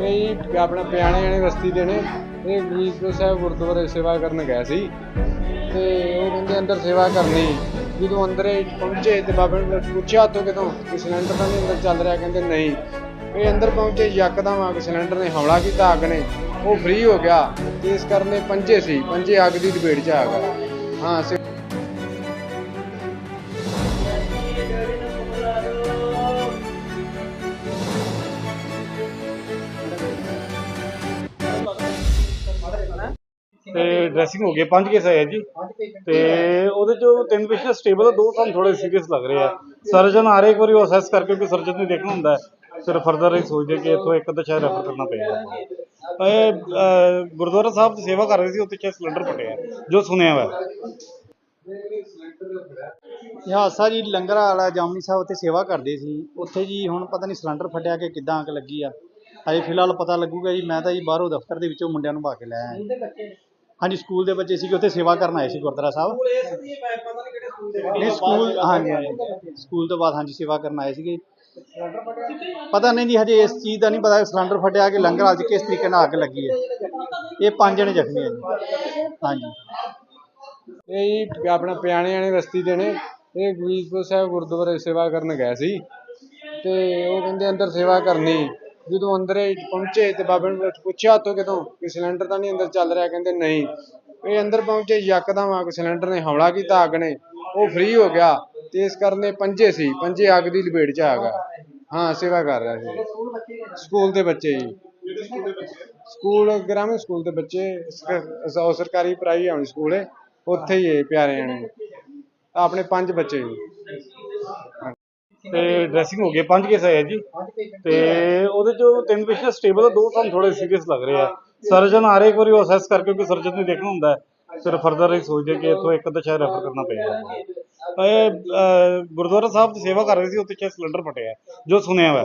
ਇਹ ਜੀ ਆਪਣਾ ਪਿਆਣੇ ਵਾਲੀ ਬਸਤੀ ਦੇ ਨੇ। ਇਹ ਗਰੀਬਪੁਰ ਸਾਹਿਬ ਗੁਰਦੁਆਰੇ ਸੇਵਾ ਕਰਨ ਗਏ ਸੀ। ਤੇ ਉਹ ਕਹਿੰਦੇ ਅੰਦਰ ਸੇਵਾ ਕਰਨੀ। ਜਦੋਂ ਅੰਦਰ ਪਹੁੰਚੇ ਤੇ ਬਾਬੇ ਨੇ ਪੁੱਛਿਆ ਤੋਂ ਕਿਦੋਂ ਕਿ ਸਿਲੰਡਰ ਤਾਂ ਨਹੀਂ ਅੰਦਰ ਚੱਲ ਰਿਹਾ। ਕਹਿੰਦੇ ਨਹੀਂ। ਇਹ ਅੰਦਰ ਪਹੁੰਚੇ ਯਕਦਮ ਆ ਕੇ ਸਿਲੰਡਰ ਨੇ ਹਮਲਾ ਕੀਤਾ ਅੱਗ ਨੇ। ਉਹ ਫ੍ਰੀ ਹੋ ਗਿਆ। ਤੇ ਇਸ ਕਰਨੇ ਪੰਜੇ ਸੀ। ਪੰਜੇ ਅੱਗ ਦੀ ਡਿਬੇਟ 'ਚ ਆ ਗਏ ਹਾਂ ਤੇ ਡਰੈਸਿੰਗ ਹੋ ਗਈ ਪੰਜ ਕੇਸ ਆਏ ਆ ਜੀ। ਤੇ ਉਹਦੇ ਚੋਂ ਤਿੰਨ ਪੇਸ਼ੈਂਟ ਸਟੇਬਲ ਆ ਦੋ ਸਾਨੂੰ ਥੋੜੇ ਸੀਰੀਅਸ ਲੱਗ ਰਹੇ ਆ। ਸਰਜਨ ਆ ਰਹੇ ਇੱਕ ਵਾਰੀ ਉਹ ਅਸੈਸ ਕਰਕੇ ਕਿ ਸਰਜਨ ਨੇ ਦੇਖਣਾ ਹੁੰਦਾ ਹੈ। ਫਿਰ ਫਰਦਰ ਇਹ ਸੋਚਦੇ ਕਿ ਇੱਥੋਂ ਇੱਕ ਅੱਧਾ ਸ਼ਾਇਦ ਰੈਫਰ ਕਰਨਾ ਪਏਗਾ। ਇਹ ਅਹ, ਗੁਰਦੁਆਰਾ ਸਾਹਿਬ ਦੀ ਸੇਵਾ ਕਰ ਰਹੇ ਸੀ ਉੱਥੇ ਸ਼ਾਇਦ ਸਿਲੰਡਰ ਫਟਿਆ ਜੋ ਸੁਣਿਆ ਹੋਇਆ। ਇਹ ਹਾਦਸਾ ਜੀ ਲੰਗਰ ਵਾਲਾ ਜਾਮਨੀ ਸਾਹਿਬ ਉੱਥੇ ਸੇਵਾ ਕਰਦੇ ਸੀ। ਉੱਥੇ ਜੀ ਹੁਣ ਪਤਾ ਨਹੀਂ ਸਿਲੰਡਰ ਫਟਿਆ ਕਿ ਕਿੱਦਾਂ ਅੱਗ ਲੱਗੀ ਆ। ਅਜੇ ਫਿਲਹਾਲ ਪਤਾ ਲੱਗੂਗਾ ਜੀ ਮੈਂ ਤਾਂ ਜੀ ਬਾਹਰੋਂ ਦਫ਼ਤਰ ਦੇ ਵਿੱਚੋਂ ਮੁੰਡਿਆਂ ਨੂੰ ਭਾ ਕੇ ਲੈ ਆਇਆ। ਹਾਂਜੀ ਸਕੂਲ ਦੇ ਬੱਚੇ ਸੀਗੇ ਉੱਥੇ ਸੇਵਾ ਕਰਨ ਆਏ ਸੀ ਗੁਰਦੁਆਰਾ ਸਾਹਿਬ। ਨਹੀਂ ਸਕੂਲ ਹਾਂਜੀ ਹਾਂਜੀ। ਸਕੂਲ ਤੋਂ ਬਾਅਦ ਹਾਂਜੀ ਸੇਵਾ ਕਰਨ ਆਏ ਸੀਗੇ। ਪਤਾ ਨਹੀਂ ਜੀ ਹਜੇ ਇਸ ਚੀਜ਼ ਦਾ ਨਹੀਂ ਪਤਾ ਸਿਲੰਡਰ ਫਟਿਆ ਕਿ ਲੰਗਰ 'ਚ ਕਿਸ ਤਰੀਕੇ ਨਾਲ ਅੱਗ ਲੱਗੀ ਹੈ। ਇਹ ਪੰਜ ਜਣੇ ਜ਼ਖਮੀ ਹੈ ਜੀ। ਹਾਂਜੀ। ਇਹ ਜੀ ਆਪਣਾ ਪਿਆਣੇ ਵਾਲੀ ਬਸਤੀ ਦੇ ਨੇ। ਇਹ ਗਰੀਬਪੁਰ ਸਾਹਿਬ ਗੁਰਦੁਆਰੇ ਸੇਵਾ ਕਰਨ ਗਏ ਸੀ। ਤੇ ਉਹ ਕਹਿੰਦੇ ਅੰਦਰ ਸੇਵਾ ਕਰਨੀ। ਜਦੋਂ ਅੰਦਰ ਪਹੁੰਚੇ ਤੇ ਬਾਬੇ ਨੇ ਪੁੱਛਿਆ ਤੋਂ ਕਿਤੋਂ? ਕਿ ਸਿਲੰਡਰ ਤਾਂ ਨਹੀਂ ਅੰਦਰ ਚੱਲ ਰਿਹਾ? ਕਹਿੰਦੇ ਨਹੀਂ। ਇਹ ਅੰਦਰ ਪਹੁੰਚੇ ਯਕਦਮ ਆ ਕੇ ਸਿਲੰਡਰ ਨੇ ਹਮਲਾ ਕੀਤਾ ਅੱਗ ਨੇ। ਉਹ ਫ੍ਰੀ ਹੋ ਗਿਆ ਤੇ ਇਸ ਕਰਨੇ ਪੰਜੇ ਸੀ। ਪੰਜੇ ਅੱਗ ਦੀ ਲਪੇਟ 'ਚ ਆ ਗਏ ਹਾਂ ਸੇਵਾ ਕਰ ਰਿਹਾ ਸੀ। ਸਕੂਲ ਦੇ ਬੱਚੇ ਜੀ। ਸਕੂਲ ਗ੍ਰਾਮੀਣ ਸਕੂਲ ਦੇ ਬੱਚੇ। ਸਰਕਾਰੀ ਪ੍ਰਾਈਵੇਟ ਸਕੂਲ। ਹੈ ਉੱਥੇ ਹੀ ਹੈ ਪਿਆਰੇ ਨੇ। ਆਪਣੇ ਪੰਜ ਬੱਚੇ ਜੀ। ਤੇ ਡਰੈਸਿੰਗ ਹੋ ਗਈ ਪੰਜ ਕੇਸ ਆਏ ਆ ਜੀ। ਤੇ ਉਹਦੇ ਚੋਂ ਤਿੰਨ ਪੇਸ਼ੈਂਟ ਸਟੇਬਲ ਆ ਦੋ ਸਾਨੂੰ ਥੋੜੇ ਸੀਰੀਅਸ ਲੱਗ ਰਹੇ ਆ। ਸਰਜਨ ਆ ਰਹੇ ਇੱਕ ਵਾਰੀ ਉਹ ਅਸੈਸ ਕਰਕੇ ਕਿ ਸਰਜਨ ਨੇ ਦੇਖਣਾ ਹੁੰਦਾ ਹੈ। ਫਿਰ ਫਰਦਰ ਇਹ ਸੋਚਦੇ ਕਿ ਇੱਥੋਂ ਇੱਕ ਅੱਧਾ ਸ਼ਾਇਦ ਰੈਫਰ ਕਰਨਾ ਪਏਗਾ। ਇਹ ਅਹ, ਗੁਰਦੁਆਰਾ ਸਾਹਿਬ ਦੀ ਸੇਵਾ ਕਰ ਰਹੇ ਸੀ ਉੱਥੇ ਸ਼ਾਇਦ ਸਿਲੰਡਰ ਫਟਿਆ ਜੋ ਸੁਣਿਆ ਹੋਇਆ